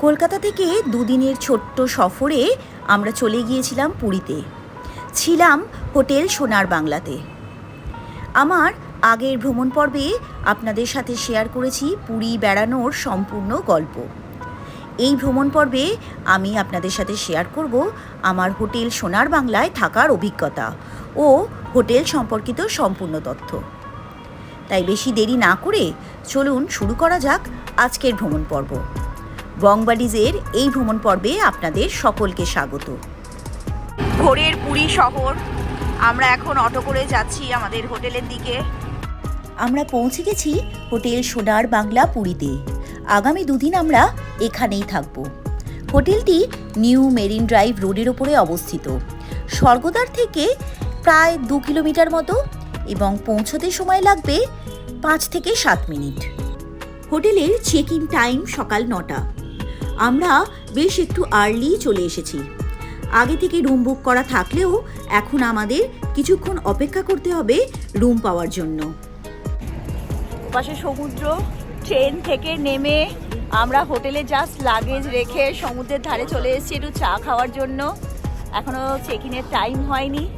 কলকাতা থেকে দুদিনের ছোট্ট সফরে আমরা চলে গিয়েছিলাম পুরীতে। ছিলাম হোটেল সোনার বাংলাতে। আমার আগের ভ্রমণ পর্বে আপনাদের সাথে শেয়ার করেছি পুরী বেড়ানোর সম্পূর্ণ গল্প। এই ভ্রমণ পর্বে আমি আপনাদের সাথে শেয়ার করব আমার হোটেল সোনার বাংলায় থাকার অভিজ্ঞতা ও হোটেল সম্পর্কিত সম্পূর্ণ তথ্য। তাই বেশি দেরি না করে চলুন শুরু করা যাক আজকের ভ্রমণ পর্ব। বংবাডিজের এই ভ্রমণ পর্বে আপনাদের সকলকে স্বাগত। ভোরের পুরী শহর। আমরা এখন অটো করে যাচ্ছি আমাদের হোটেলের দিকে। আমরা পৌঁছে গেছি হোটেল সোনার বাংলা পুরীতে। আগামী দুদিন আমরা এখানেই থাকব। হোটেলটি নিউ মেরিন ড্রাইভ রোডের ওপরে অবস্থিত। স্বর্গদ্বার থেকে প্রায় দু কিলোমিটার মতো এবং পৌঁছতে সময় লাগবে পাঁচ থেকে সাত মিনিট। হোটেলের চেক ইন টাইম সকাল নটা। আমরা বেশ একটু আর্লি চলে এসেছি। আগে থেকে রুম বুক করা থাকলেও এখন আমাদের কিছুক্ষণ অপেক্ষা করতে হবে রুম পাওয়ার জন্য। পাশে সমুদ্র ট্রেন থেকে নেমে আমরা হোটেলে জাস্ট লাগেজ রেখে সমুদ্রের ধারে চলে এসেছি একটু চা খাওয়ার জন্য। এখনও চেক ইনের টাইম হয়নি।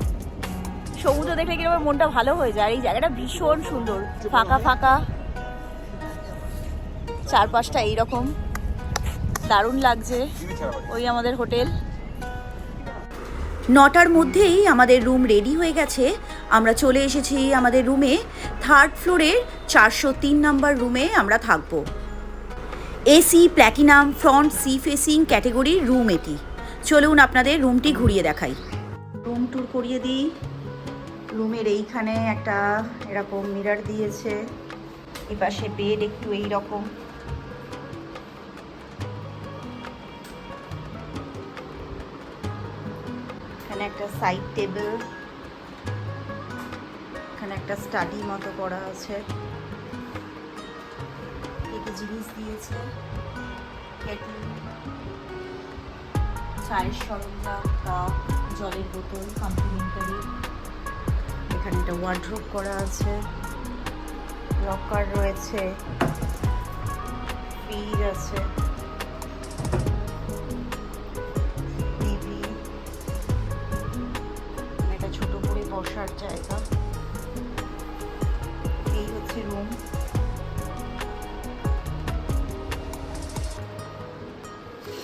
সমুদ্র দেখলে কিন্তু আমার মনটা ভালো হয়ে যায়। এই জায়গাটা ভীষণ সুন্দর, ফাঁকা ফাঁকা। চারপাশটা এইরকম। দারুণ লাগছে। ওই আমাদের হোটেল। নটার মধ্যেই আমাদের রুম রেডি হয়ে গেছে। আমরা চলে এসেছি আমাদের রুমে। থার্ড ফ্লোরের চারশো তিন নম্বর রুমে আমরা থাকব। AC, platinum, front, sea facing ক্যাটেগরির room এটি। চলুন আপনাদের রুমটি ঘুরিয়ে দেখাই। রুম ট্যুর করিয়ে দিই। রুমের এইখানে একটা এরকম মিরার দিয়েছে। এপাশে বেড একটু এই রকম একটা সাইড টেবিল এখানে একটা স্টাডি মতো করা আছে। কি জিনিস দিয়েছে? চায়ের সরঞ্জাম কাপ জলের বোতল কমপ্লিমেন্টারি এখানে একটা ওয়ার্ড্রোপ করা আছে। লকার রয়েছে। আছে। বসার জায়গা। এই হচ্ছে রুম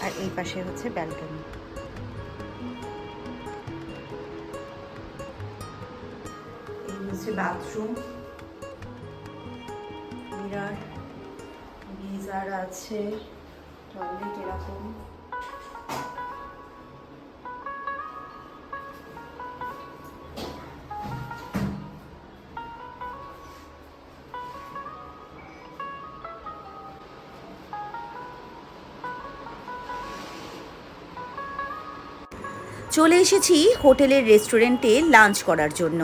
আর এই পাশে হচ্ছে ব্যালকনি এই হচ্ছে বাথরুম গিজার আছে টয়লেট এরকম। চলে এসেছি হোটেলের রেস্টুরেন্টে লাঞ্চ করার জন্য।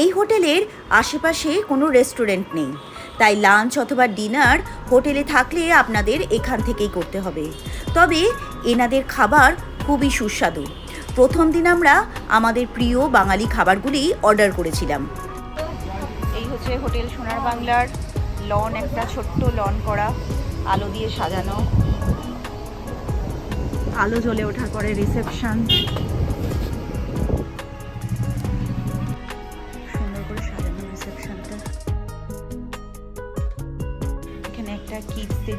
এই হোটেলের আশেপাশে কোনো রেস্টুরেন্ট নেই। তাই লাঞ্চ অথবা ডিনার হোটেলে থাকলে আপনাদের এখান থেকেই করতে হবে। তবে এনাদের খাবার খুবই সুস্বাদু। প্রথম দিন আমরা আমাদের প্রিয় বাঙালি খাবারগুলি অর্ডার করেছিলাম। এই হচ্ছে হোটেল সোনার বাংলার লন, একটা ছোট্ট লন করা, আলো দিয়ে সাজানো। আলো জ্বলে ওঠার পরে রিসেপশন এখানে একটা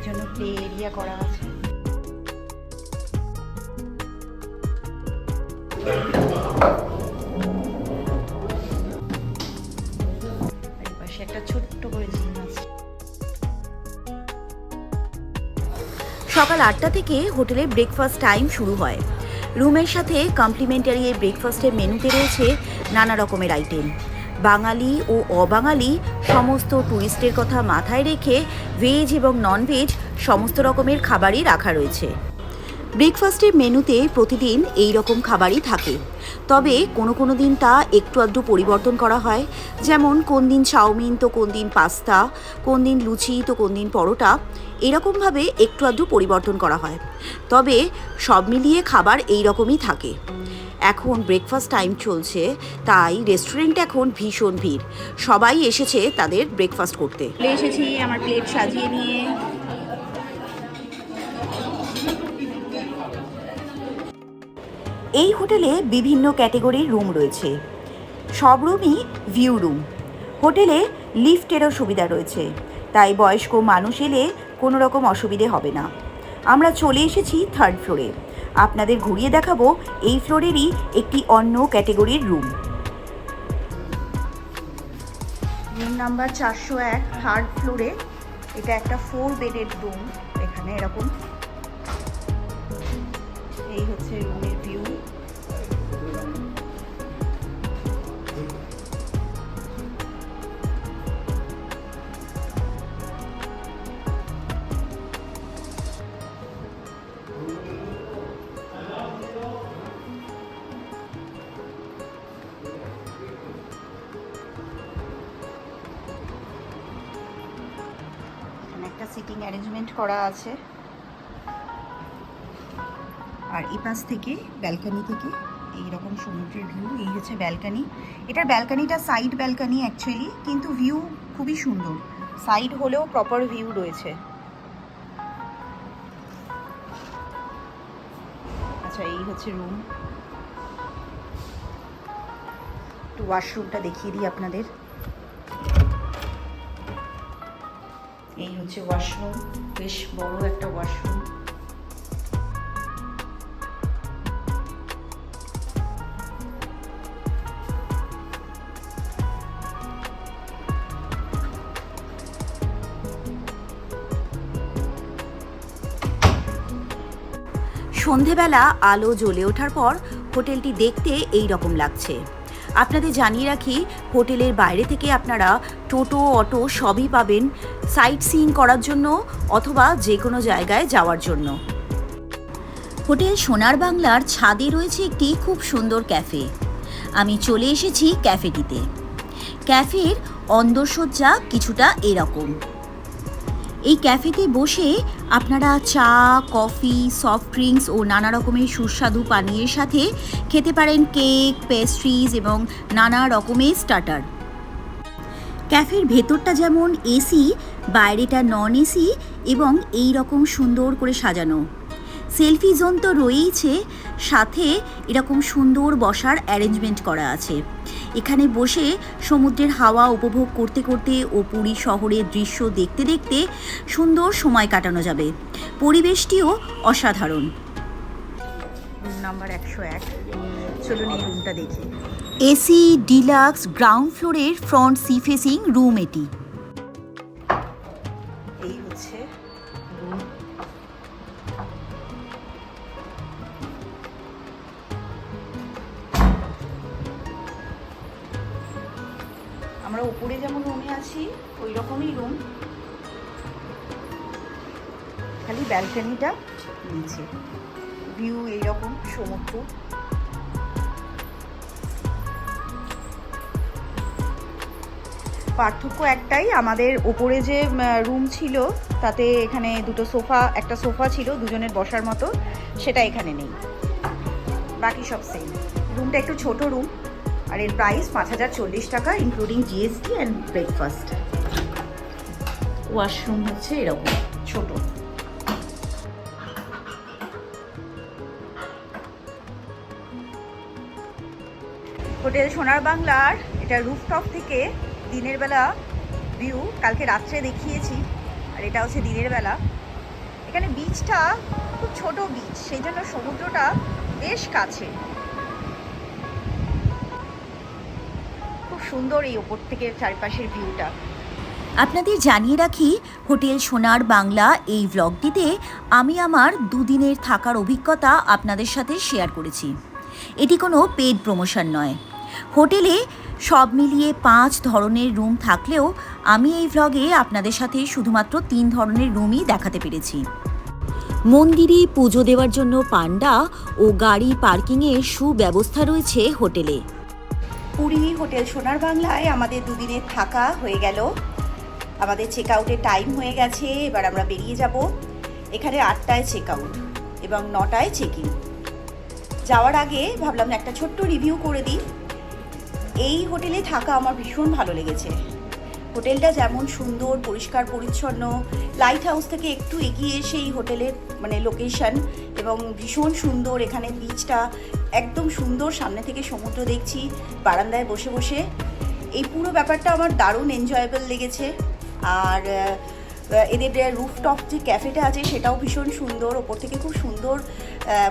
জন্য এরিয়া করা আছে। একটা ছোট্ট করে জিম সকাল আটটা থেকে হোটেলে ব্রেকফাস্ট টাইম শুরু হয়। রুমের সাথে কমপ্লিমেন্টারি এই ব্রেকফাস্টের মেনুতে রয়েছে নানা রকমের আইটেম বাঙালি ও অবাঙালি সমস্ত টুরিস্টের কথা মাথায় রেখে ভেজ এবং নন ভেজ সমস্ত রকমের খাবারই রাখা রয়েছে। ব্রেকফাস্টের মেনুতে প্রতিদিন এই রকম খাবারই থাকে। তবে কোনো কোনো দিন তা একটু আধটু পরিবর্তন করা হয়। যেমন, কোন দিন চাউমিন, তো কোন দিন পাস্তা, কোন দিন লুচি, তো কোন দিন পরোটা, এরকমভাবে একটু আধটু পরিবর্তন করা হয়। তবে সব মিলিয়ে খাবার এই রকমই থাকে। এখন ব্রেকফাস্ট টাইম চলছে, তাই রেস্টুরেন্ট এখন ভীষণ ভিড়। সবাই এসেছে তাদের ব্রেকফাস্ট করতে। এসেছি, আমার প্লেট সাজিয়ে নিয়ে। এই হোটেলে বিভিন্ন ক্যাটেগরির রুম রয়েছে। সব রুমই ভিউ রুম হোটেলে লিফটেরও সুবিধা রয়েছে। তাই বয়স্ক মানুষ এলে কোনো রকম অসুবিধে হবে না। আমরা চলে এসেছি থার্ড ফ্লোরে আপনাদের ঘুরিয়ে দেখাবো এই ফ্লোরেরই একটি অন্য ক্যাটেগরির রুম রুম নাম্বার চারশো এক থার্ড ফ্লোরে এটা একটা ফোর বেডেড রুম এখানে এরকম। এই হচ্ছে রুমের সিটিং অ্যারেঞ্জমেন্ট করা আছে। আর এই পাশ থেকে ব্যালকানি থেকে এই রকম সমুদ্রের ভিউ, এই হচ্ছে ব্যালকানি। এটার ব্যালকানিটা সাইড ব্যালকানি অ্যাকচুয়ালি কিন্তু ভিউ খুবই সুন্দর। সাইড হলেও প্রপার ভিউ রয়েছে। আচ্ছা এই হচ্ছে রুম একটু ওয়াশরুমটা দেখিয়ে দিই আপনাদের। হচ্ছে ওয়াশরুম বেশ বড় একটা ওয়াশরুম সন্ধেবেলা আলো জ্বলে ওঠার পর হোটেলটি দেখতে এই রকম লাগছে। আপনাদের জানিয়ে রাখি, হোটেলের বাইরে থেকে আপনারা টোটো, অটো সবই পাবেন সাইট সিইং করার জন্য অথবা যে কোনো জায়গায় যাওয়ার জন্য। হোটেল সোনার বাংলার ছাদে রয়েছে একটি খুব সুন্দর ক্যাফে। আমি চলে এসেছি ক্যাফেটিতে। ক্যাফের অন্দরসজ্জা কিছুটা এরকম। এই ক্যাফেতে বসে আপনারা চা, কফি সফট ড্রিঙ্কস ও নানা রকমের সুস্বাদু পানীয়ের সাথে খেতে পারেন কেক পেস্ট্রিজ এবং নানা রকমের স্টার্টার ক্যাফের ভেতরটা যেমন এসি, বাইরেটা নন এসি এবং এই রকম সুন্দর করে সাজানো। সেলফি জোন তো রয়েইছে সাথে এরকম সুন্দর বসার অ্যারেঞ্জমেন্ট করা আছে। এখানে বসে সমুদ্রের হাওয়া উপভোগ করতে করতে ও পুরী শহরের দৃশ্য দেখতে দেখতে সুন্দর সময় কাটানো যাবে। পরিবেশটিও অসাধারণ। রুম নাম্বার একশো এক। চলুন এই রুমটা দেখি। এসি ডিলাক্স গ্রাউন্ড ফ্লোরের ফ্রন্ট সি ফেসিং রুম এটি। এই হচ্ছে রুম উপরে যেমন রুমে আছি ওই রকমই রুম খালি ব্যালকানিটা নিচে। ভিউ এইরকম, সমুদ্র। পার্থক্য একটাই, আমাদের ওপরে যে রুম ছিল, তাতে এখানে দুটো সোফা, একটা সোফা ছিল, দুজনের বসার মতো, সেটা এখানে নেই। বাকি সব সেম রুমটা একটু ছোট রুম আর এর প্রাইস পাঁচ হাজার চল্লিশ টাকা including GST and breakfast washroom হচ্ছে এরকম ছোট। হোটেল সোনার বাংলার এটা রুফটপ থেকে দিনের বেলা ভিউ কালকে রাত্রে দেখিয়েছি আর এটা হচ্ছে দিনের বেলা। এখানে বিচটা খুব ছোট বিচ সেই জন্য সমুদ্রটা বেশ কাছে। সুন্দর এই ওপর থেকে চারপাশের ভিউটা আপনাদের জানিয়ে রাখি, হোটেল সোনার বাংলা এই ভ্লগটিতে আমি আমার দুদিনের থাকার অভিজ্ঞতা আপনাদের সাথে শেয়ার করেছি। এটি কোনো পেড প্রমোশন নয়। হোটেলে সব মিলিয়ে পাঁচ ধরনের রুম থাকলেও আমি এই ভ্লগে আপনাদের সাথে শুধুমাত্র তিন ধরনের রুমই দেখাতে পেরেছি। মন্দিরে পুজো দেওয়ার জন্য পান্ডা ও গাড়ি পার্কিংয়ের সুব্যবস্থা রয়েছে হোটেলে। পুরী হোটেল সোনার বাংলায় আমাদের দুদিনের থাকা হয়ে গেল। আমাদের চেক আউটের টাইম হয়ে গেছে, এবার আমরা বেরিয়ে যাব। এখানে আটটায় চেক আউট এবং নটায় চেক ইন যাওয়ার আগে ভাবলাম একটা ছোট্ট রিভিউ করে দিই। এই হোটেলে থাকা আমার ভীষণ ভালো লেগেছে। হোটেলটা যেমন সুন্দর, পরিষ্কার, পরিচ্ছন্ন লাইট হাউস থেকে একটু এগিয়ে সেই হোটেলের মানে লোকেশন এবং ভীষণ সুন্দর। এখানে বিচটা একদম সুন্দর, সামনে থেকে সমুদ্র দেখছি, বারান্দায় বসে বসে। এই পুরো ব্যাপারটা আমার দারুণ এনজয়েবল লেগেছে। আর এদের রুফটপ যে ক্যাফেটা আছে সেটাও ভীষণ সুন্দর। ওপর থেকে খুব সুন্দর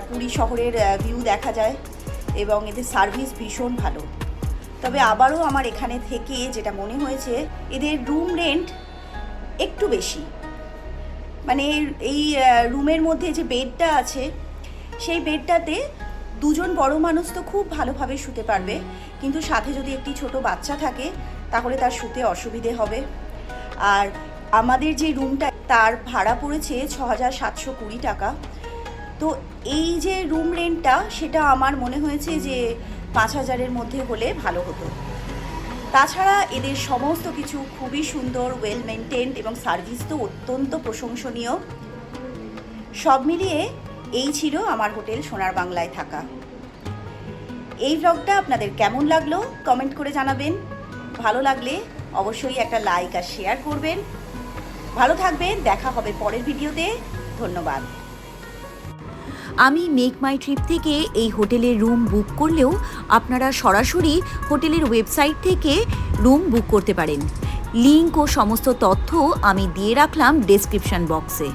পুরী শহরের ভিউ দেখা যায় এবং এদের সার্ভিস ভীষণ ভালো। তবে আবারও আমার এখানে থেকে যেটা মনে হয়েছে, এদের রুম রেন্ট একটু বেশি। মানে এই রুমের মধ্যে যে বেডটা আছে, সেই বেডটাতে দুজন বড় মানুষ তো খুব ভালোভাবে শুতে পারবে। কিন্তু সাথে যদি একটি ছোট বাচ্চা থাকে, তাহলে তার শুতে অসুবিধে হবে। আর আমাদের যে রুমটা, তার ভাড়া পড়েছে ছ হাজার সাতশো কুড়ি টাকা। তো এই যে রুম রেন্টটা সেটা আমার মনে হয়েছে যে পাঁচ হাজারের মধ্যে হলে ভালো হতো। তাছাড়া এদের সমস্ত কিছু খুবই সুন্দর ওয়েল মেনটেন্ড এবং সার্ভিস তো অত্যন্ত প্রশংসনীয়। সব মিলিয়ে এই ছিল আমার হোটেল সোনার বাংলায় থাকা। এই ব্লগটা আপনাদের কেমন লাগল কমেন্ট করে জানাবেন। ভালো লাগলে অবশ্যই একটা লাইক আর শেয়ার করবেন। ভালো থাকবেন, দেখা হবে পরের ভিডিওতে ধন্যবাদ। আমি মেক মাই ট্রিপ থেকে এই হোটেলের রুম বুক করলেও আপনারা সরাসরি হোটেলের ওয়েবসাইট থেকে রুম বুক করতে পারেন। লিঙ্ক ও সমস্ত তথ্য আমি দিয়ে রাখলাম ডেসক্রিপশন বক্সে